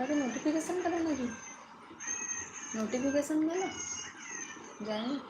Notification গেল নাকি? Notification গেল? জানি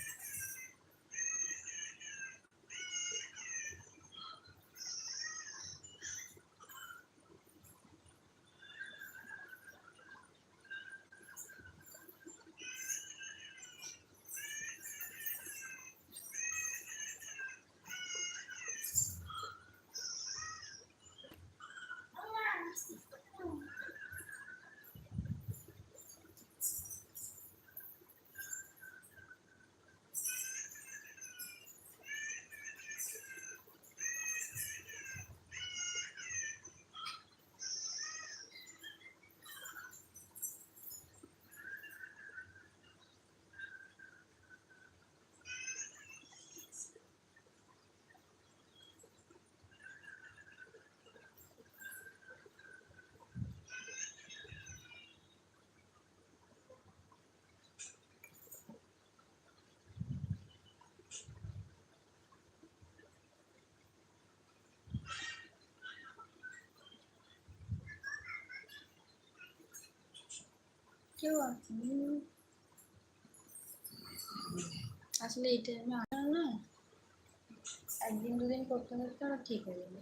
একদিন দুদিন করতে করতে আবার ঠিক হয়ে যাবে।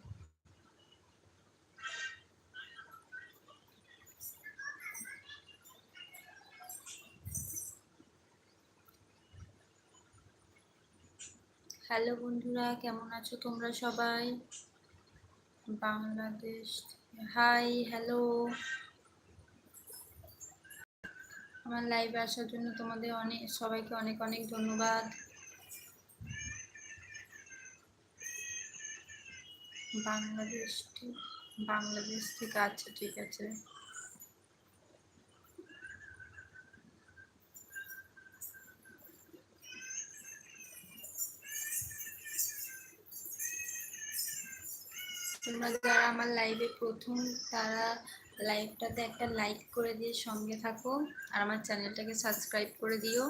হ্যালো বন্ধুরা, কেমন আছো তোমরা সবাই? বাংলাদেশ হাই হ্যালো আমার লাইভে আসার জন্য তোমাদের অনেক, সবাইকে অনেক অনেক ধন্যবাদ। বাংলাদেশ বাংলাদেশ থেকে আচ্ছা ঠিক আছে। তোমরা যারা আমার লাইভে প্রথম, তারা লাইভটাতে একটা লাইক করে দিয়ে সঙ্গে থাকো আর আমার চ্যানেলটাকে সাবস্ক্রাইব করে দিও।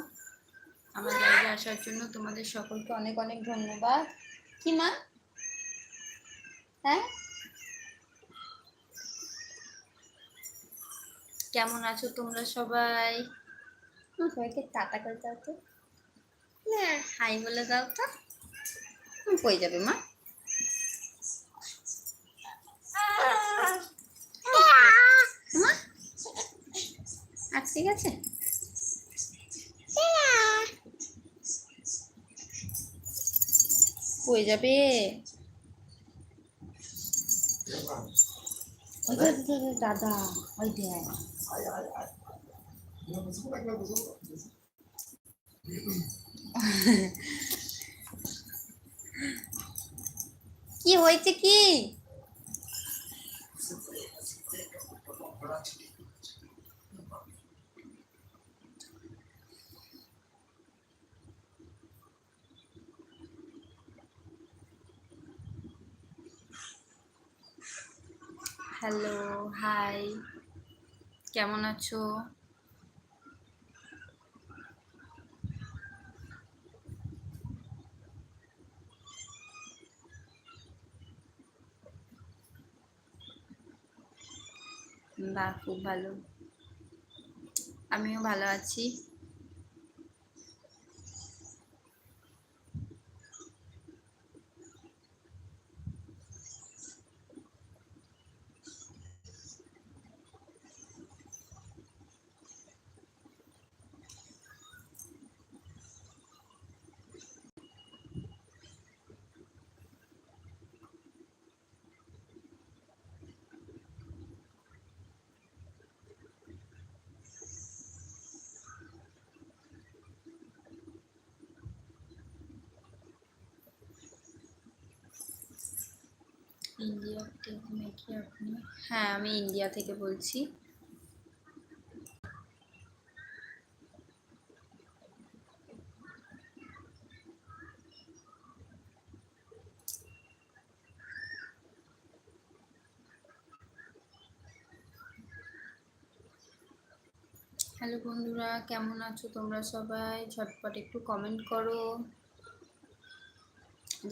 আমার লাইভে আসার জন্য তোমাদের সকলকে অনেক অনেক ধন্যবাদ। কি মা? হ্যাঁ? কেমন আছো তোমরা সবাই? সবাইকে টাটা করে দাও তো। হাই বলে দাও তো। কই যাবে মা আর ঠিক আছে? কই যাবে? দাদা ওই দেখ কি হয়েছে কি? Hello hi. কেমন আছো? বাহ খুব ভালো। আমিও ভালো আছি। ইন্ডিয়া থেকে নাকি আপনি? হ্যাঁ আমি ইন্ডিয়া থেকে বলছি। হ্যালো বন্ধুরা, কেমন আছো তোমরা সবাই? ঝটপট একটু কমেন্ট করো।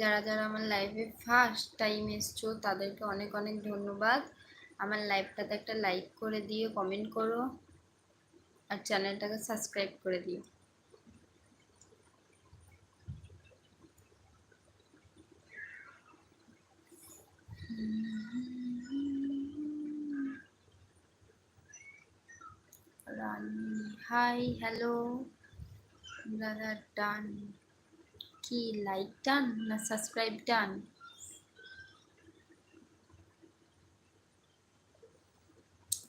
যারা যারা আমার লাইভে ফার্স্ট টাইম এসছো, তাদেরকে অনেক অনেক ধন্যবাদ। আমার লাইভটাতে একটা লাইক করে দিও কমেন্ট করো, আর চ্যানেলটাকে সাবস্ক্রাইব করে দিও। রানী হাই হ্যালো দাদা ডান। কি লাইক ডান না সাবস্ক্রাইব ডান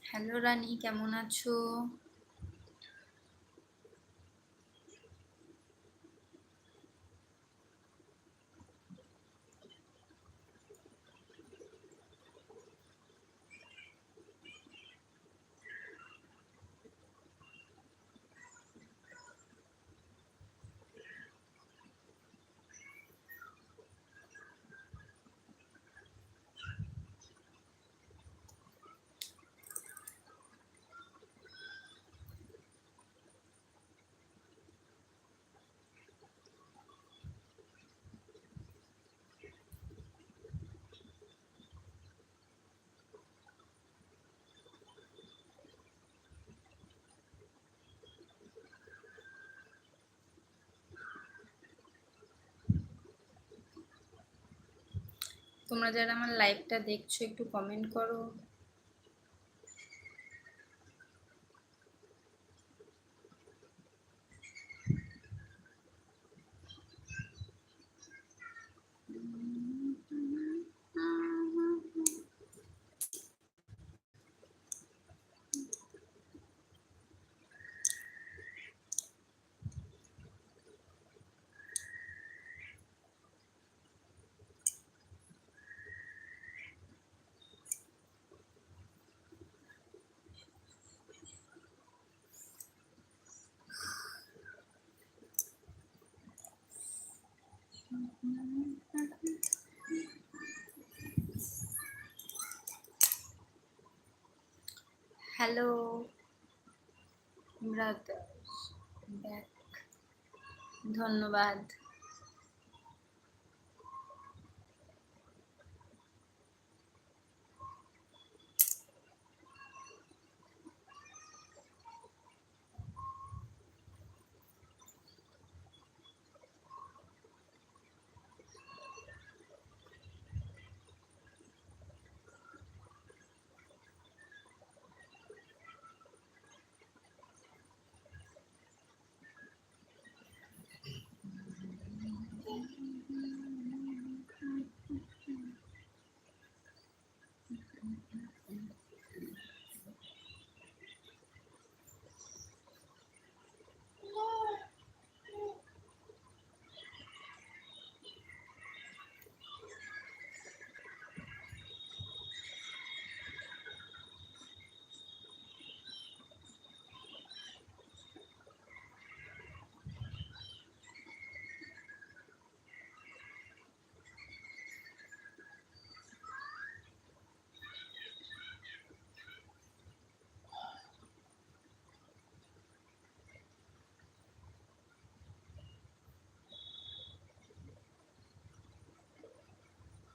হ্যালো রানি কেমন আছো? তোমরা যারা আমার লাইভটা দেখছ একটু কমেন্ট করো। হ্যালো ব্রাদার ব্যাক ধন্যবাদ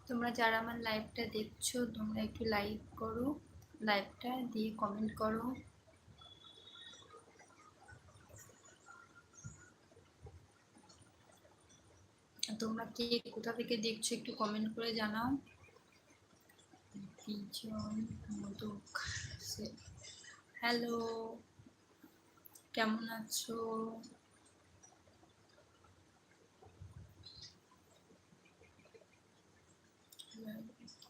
তোমরা যারা আমার লাইভটা দেখছ, তোমরা একটু লাইক করো লাইভটা দিয়ে কমেন্ট করো। তোমরা কে কোথা থেকে দেখছ একটু কমেন্ট করে জানাও। হ্যালো কেমন আছো?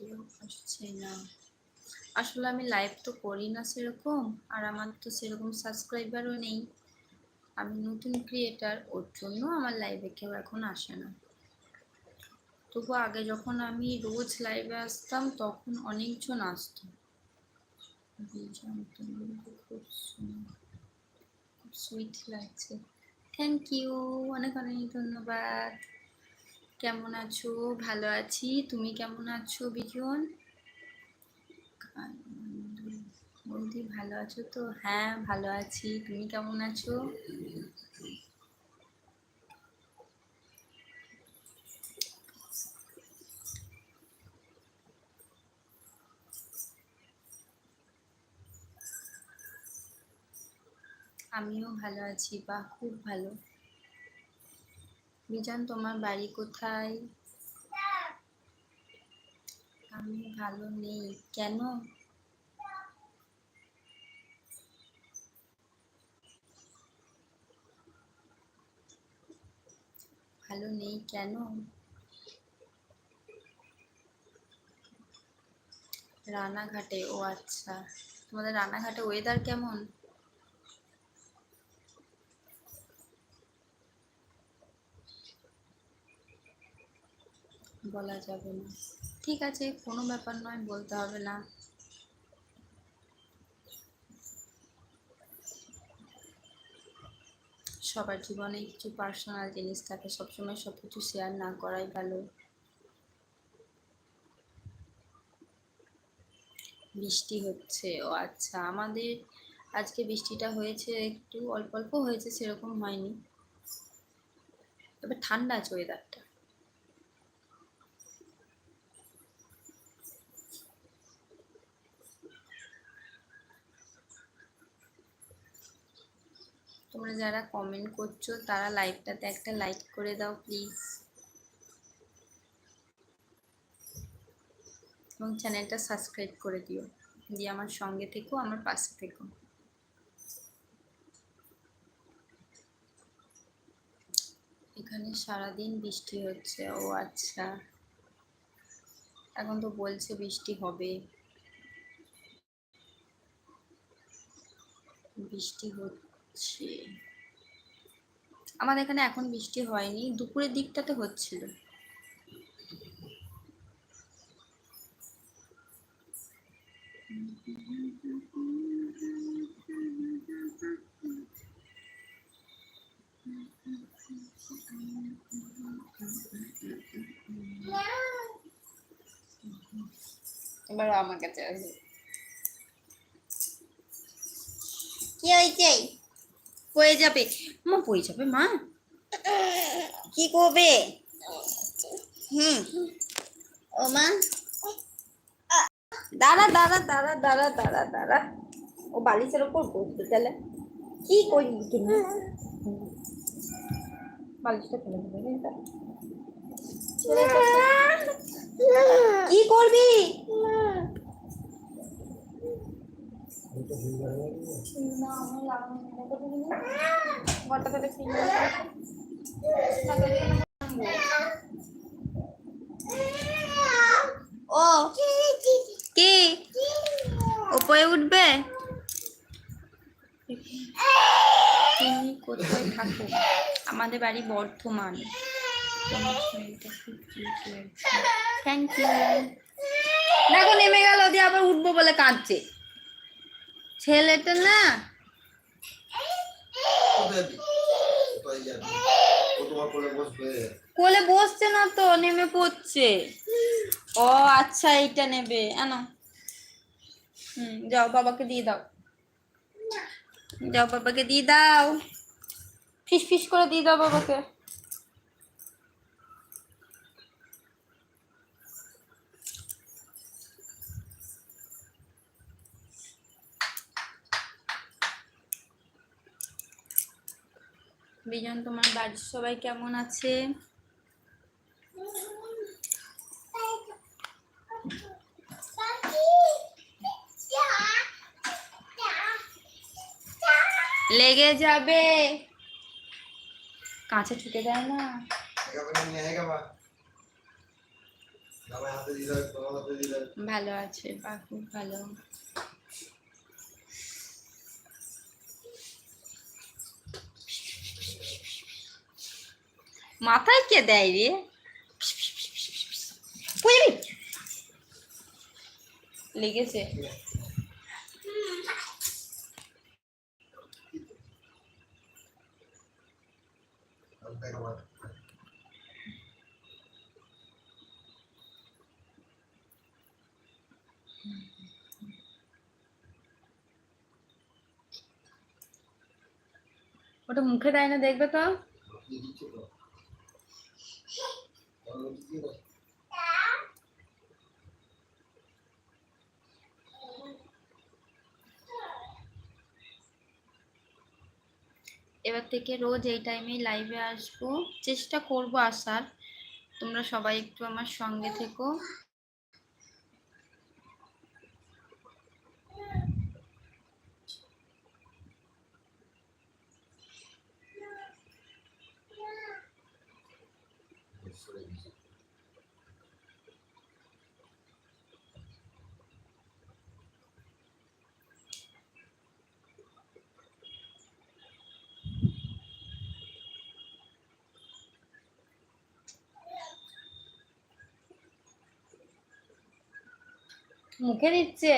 কেউ আসছে না। আসলে আমি লাইভ তো করি না সেরকম, আর আমার তো সেরকম সাবস্ক্রাইবারও নেই। আমি নতুন ক্রিয়েটার ওর জন্য আমার লাইভে কেউ এখন আসে না। তবু আগে যখন আমি রোজ লাইভে আসতাম, তখন অনেকজন আসতো। খুব সুইট লাগছে। থ্যাংক ইউ অনেক অনেক ধন্যবাদ। কেমন আছো? ভালো আছি। তুমি কেমন আছো, বিজন? বৌদি, ভালো আছো তো? হ্যাঁ ভালো আছি। তুমি কেমন আছো? আমিও ভালো আছি বা খুব ভালো। বিজান তোমার বাড়ি কোথায়? আমি ভালো নেই। কেন? ভালো নেই কেন? রানাঘাটে, ও আচ্ছা। তোমাদের রানাঘাটে ওয়েদার কেমন? বলা যাবে না। ঠিক আছে, কোনো ব্যাপার নয়, বলতে হবে না। সবার জীবনে কিছু পার্সোনাল জিনিস থাকে, সবসময় সব কিছু শেয়ার না করাই ভালো। বৃষ্টি হচ্ছে, ও আচ্ছা আমাদের আজকে বৃষ্টিটা হয়েছে, একটু অল্প অল্প হয়েছে, সেরকম হয়নি। তবে ঠান্ডা আছে ওয়েদারটা তোমরা যারা কমেন্ট করছ, তারা লাইভটাতে একটা লাইক করে দাও প্লিজ এবং চ্যানেলটা সাবস্ক্রাইব করে দিও। দিয়ে আমার সঙ্গে থেকো, আমার পাশে থেকো। এখানে সারাদিন বৃষ্টি হচ্ছে। ও আচ্ছা। এখন তো বলছে বৃষ্টি হবে। বৃষ্টি হচ্ছে। আমাদের এখানে এখন বৃষ্টি হয়নি দুপুরের দিকটাতে হচ্ছিল। এবার আমার কাছে কি হয়েছে? পয়ে যাবে। মা পয়ে যাবে মা। কি করবে? হুম। ও মা। দাঁড়া দাঁড়া দাঁড়া দাঁড়া দাঁড়া দাঁড়া। ও বালিশের ওপর বসবে তাহলে। কি করবি কিনা বালিশটা ফেলে দেবে? কি করবি না আমার লাগানো নেই। দেখো তুমি না। ঘরটা তাহলে clean করে রাখো। না, তাহলে আমি নামবো। ও কি? উপরে উঠবে? তুমি কোথায় থাকো? আমাদের বাড়ি বর্ধমান। থ্যাংক ইউ দেখো নেমে গেল দিয়ে আবার উঠবো বলে কাঁদছে। ছেলেটা না? কোলে বসছে না তো নেমে পড়ছে। ও আচ্ছা এইটা নেবে। আনো। হুম যাও বাবাকে দিয়ে দাও। যাও বাবাকে দিয়ে দাও। ফিস ফিস করে দিয়ে দাও বাবাকে। বিজন তোমার বাড়ির সবাই কেমন আছে? লেগে যাবে। কাছে ঠুকে দেয় না। ভালো আছে বা খুব ভালো। মাথায় কে দেয় রে? লেগেছে। ওটা মুখে দেয় না দেখবে তো? এবার থেকে রোজ এই টাইমে লাইভে আসব। চেষ্টা করব আসার। তোমরা সবাই একটু আমার সঙ্গে থেকো। মুখে দিচ্ছে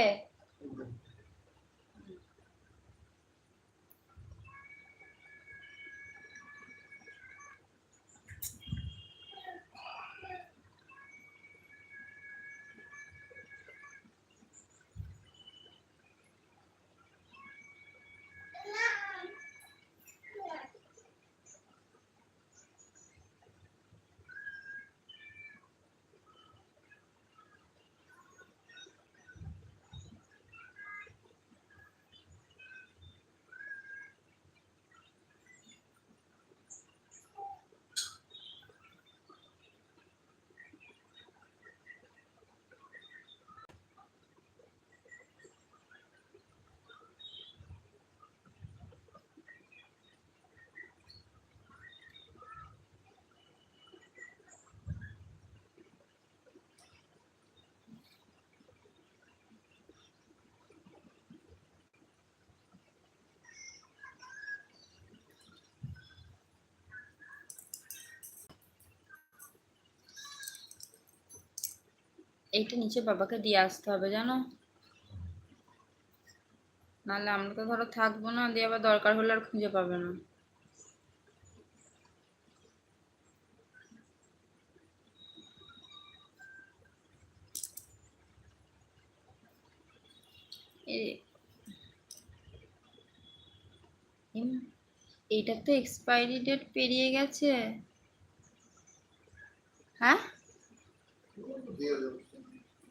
এইটা নিচে বাবাকে দিয়ে আসতে হবে জানো? নাহলে আমরা তো ধরো থাকব না দিয়ে আবার দরকার হলে আর খুঁজে পাবে না। এ- এম, এইটার তো এক্সপায়ারি ডেট পেরিয়ে গেছে হ্যাঁ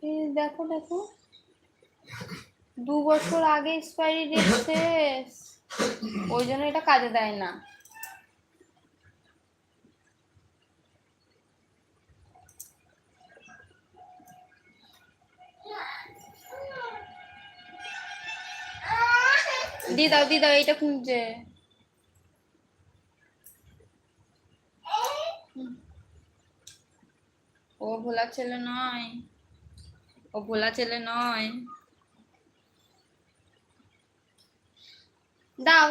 এই দেখো দেখো। দু বছর আগে এক্সপায়ারি শেষ ওই জন্য এটা কাজে দেয় না। দি দাও দি দাও, এইটা খুঁজছে। ও ভোলা ছেলে নয়। ও ভোলা ছেলে নয়। দাও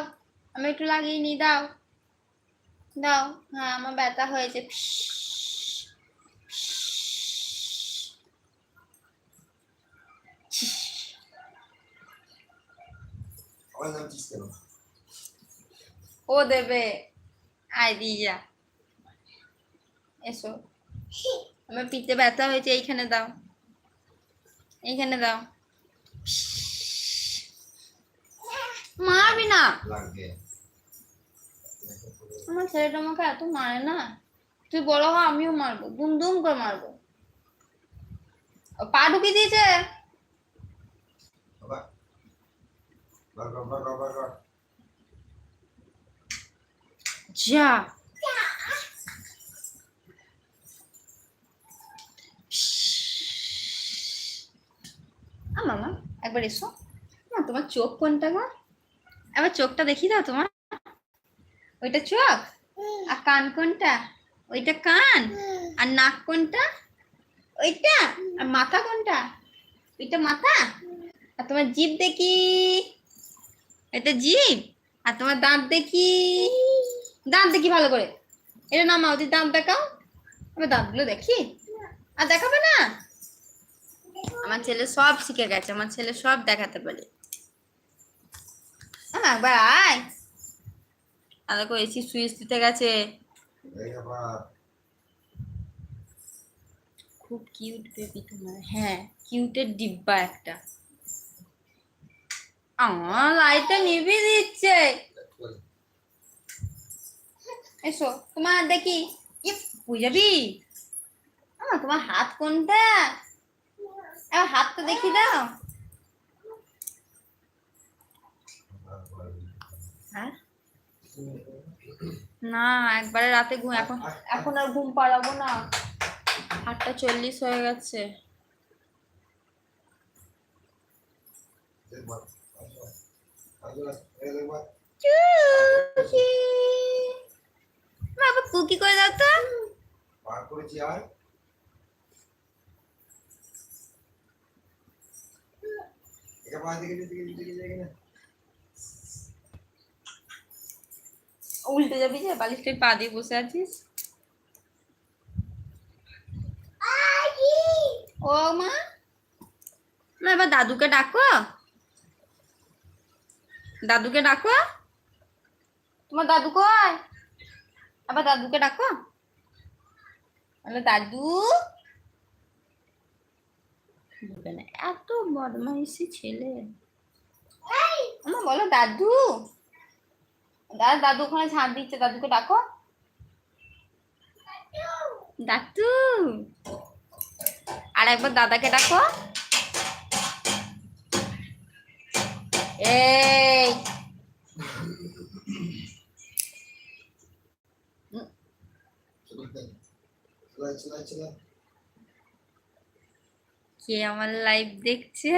আমি একটু লাগিয়ে নি দাও। দাও হ্যাঁ আমার ব্যথা হয়েছে। ও দেবে। আয় দিয়ে যা। এসো। আমার পিঠে ব্যথা হয়েছে এইখানে দাও। এইখানে দাও। মারবি না। আমার ছেলেটা আমাকে এত মারে না। তুই বড় হ আমিও মারবো। দুম দুম করে মারবো। পা ঢুকিয়ে দিয়েছে। যা। মামা একবার এসো। মা তোমার চোখ কোনটা গো? একবার চোখটা দেখি দাও তোমার। ওইটা চোখ? আর কান কোনটা? ওইটা কান। আর নাক কোনটা? ওইটা? আর মাথা কোনটা? ওইটা মাথা? আর তোমার জিভ দেখি। এটা জিভ? আর তোমার দাঁত দেখি। দাঁত দেখি ভালো করে। এটা নামাও তুই দাঁত দেখাও। আমি দাঁতগুলো দেখি। আর দেখাবে না? আমার ছেলে সব শিখে গেছে আমার ছেলে সব দেখাতে পারে। একবার আয়। দেখো এসি সুইচ দিতে গেছে। খুব কিউট বেবি তোমার। হ্যাঁ কিউটের ডিব্বা একটা। আমার লাইটটা নিভিয়ে দিচ্ছে। এসো তোমার দেখি। বুঝাবি তোমার হাত কোনটা? হাতটা দেখি দাও। হ্যাঁ? না, একবারে রাতে ঘুম, এখন এখন আর ঘুম পাড়াবো না। আটটা চল্লিশ হয়ে গেছে। বাবা, কুকি করে দাও তো? করেছি আর উল্টে যাবি যে? বালিশটাই পা দিয়ে বসে আছিস? ও মা। মা, এবার দাদুকে ডাকো। দাদুকে ডাকো। তোমার দাদু কয় আবার দাদুকে ডাকো। দাদু। বলবে না, এত বদমাইশি ছেলে। আমার বলো দাদু। দাদা দাদু ওখানে ঝাঁপ দিচ্ছে দাদুকে ডাকো। দাদু। আর একবার দাদাকে ডাকো। এই। চলাই চলাই চলাই কে আমার লাইভ দেখছে?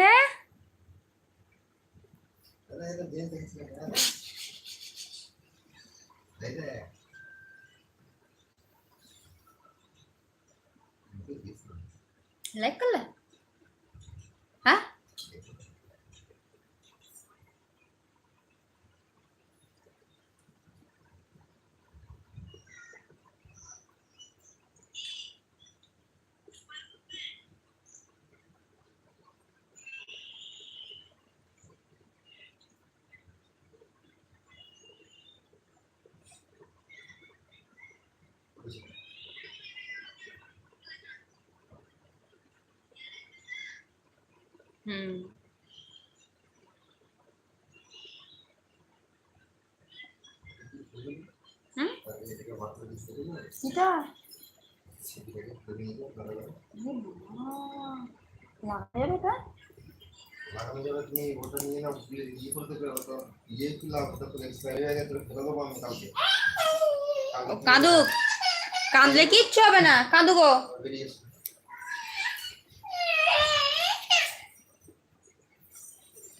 লাইক করলে হ্যাঁ হুম হুম এটাকে মাত্র দিতে দিন এটা সেটাকে ধরে নিয়ে যাও যাবে লাগানো যাবে তুমি ওটা নিয়ে নাও ইয়ে করতে পারো তো ইয়ে কি লাভ? তো এক্সপায়ারি হয়ে গেছে ফেলে দেবো আমি কালকে। কাঁদুক। কাঁদলে কিচ্ছু হবে না কাঁদুক ও বেরিয়ে এসো।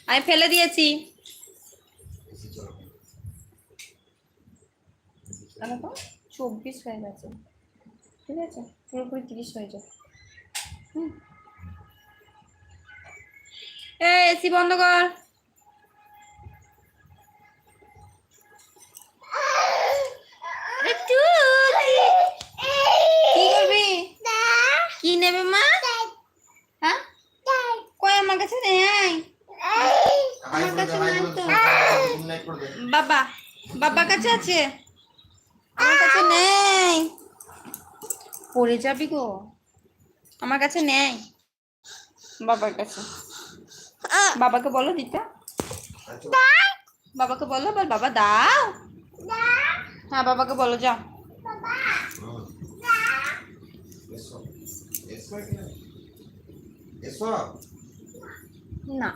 আমি ফেলে দিয়েছি। চব্বিশ হয়ে গেছে। ঠিক আছে? পুরোপুরি তিরিশ হয়ে যাবে। হুম। এই এসি বন্ধ কর একটু কি করবি কি নেবে মা হ্যাঁ কই আমার কাছে নেই হাই আমার করে কাছে দে হাই নাই করে তো। দে গুড নাইট করে দে বাবা বাবার কাছে আছে? আমার কাছে নেই। পড়ে যাবি গো। আমার কাছে নেই। বাবার কাছে। বাবাকে বলো দিতে। বাবাকে বলো বল বাবা দাও। হ্যাঁ বাবাকে বলো যাও। হুম। এসো। এসো এখানে। এসো। না।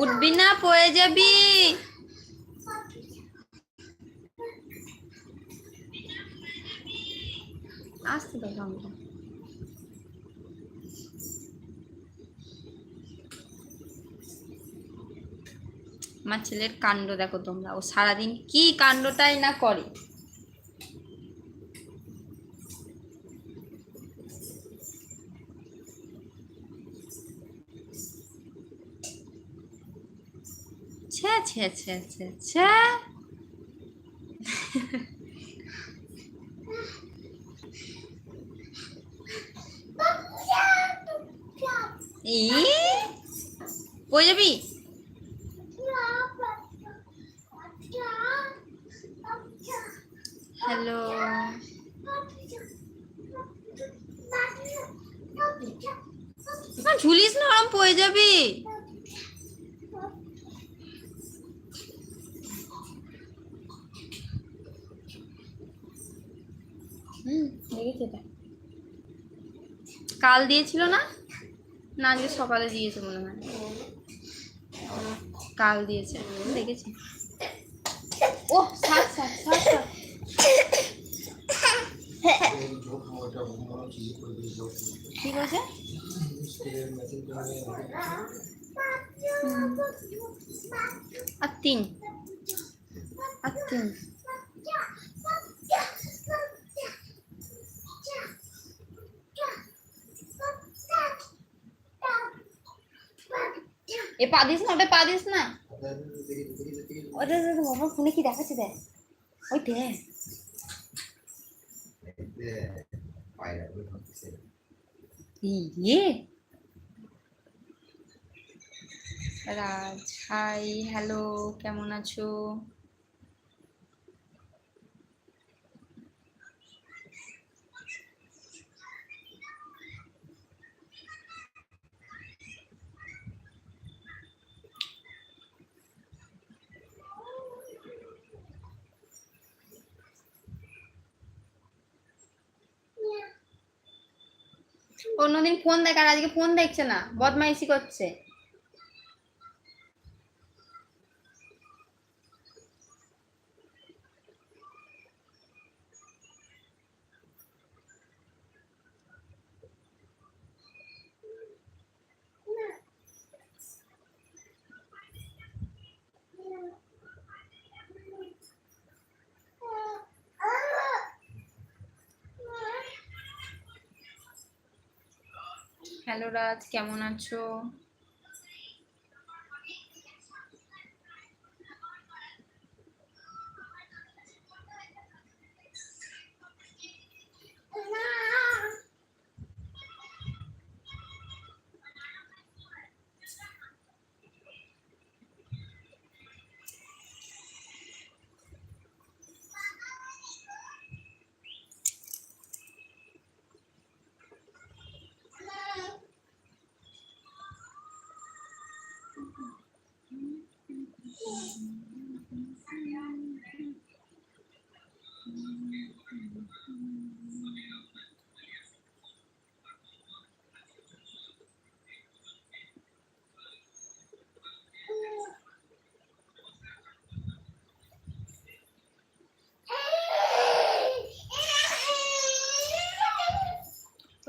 উঠবি না, পড়ে যাবি। আসতে গানটা আমার ছেলের কাণ্ড দেখো তোমরা, ও সারাদিন কি কাণ্ডটাই না করে। আচ্ছা আচ্ছা আচ্ছা ছ্যা ই? কই যাবি হ্যালো না ঝুলিস না ওরম পড়ে যাবি হুম দেখেছি এটা কাল দিয়েছিল না? না আজকে সকালে দিয়েছে মনে হয়। কাল দিয়েছে, দেখেছি। ও ঠিক আছে আর তিন। আর তিন এ পা দিস না ওটা পা দিস না। ওটা বাবা ফোনে কি দেখাচ্ছে দেখ। ওই দেখ ইয়ে। রাজ হাই হ্যালো কেমন আছো? অন্যদিন ফোন দেখার আজকে ফোন দেখছে না বদমাইশি করছে হ্যালো রাজ কেমন আছো?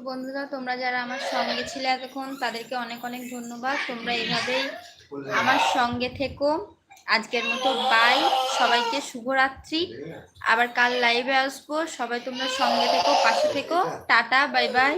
বন্ধুরা, তোমরা যারা আমার সঙ্গে ছিলে এতক্ষণ, তাদেরকে অনেক অনেক ধন্যবাদ। তোমরা এভাবেই আমার সঙ্গে থেকো। আজকের মতো বাই সবাইকে শুভরাত্রি। আবার কাল লাইভে আসব। সবাই তোমরা সঙ্গে থেকো, পাশে থেকো। Tata bye bye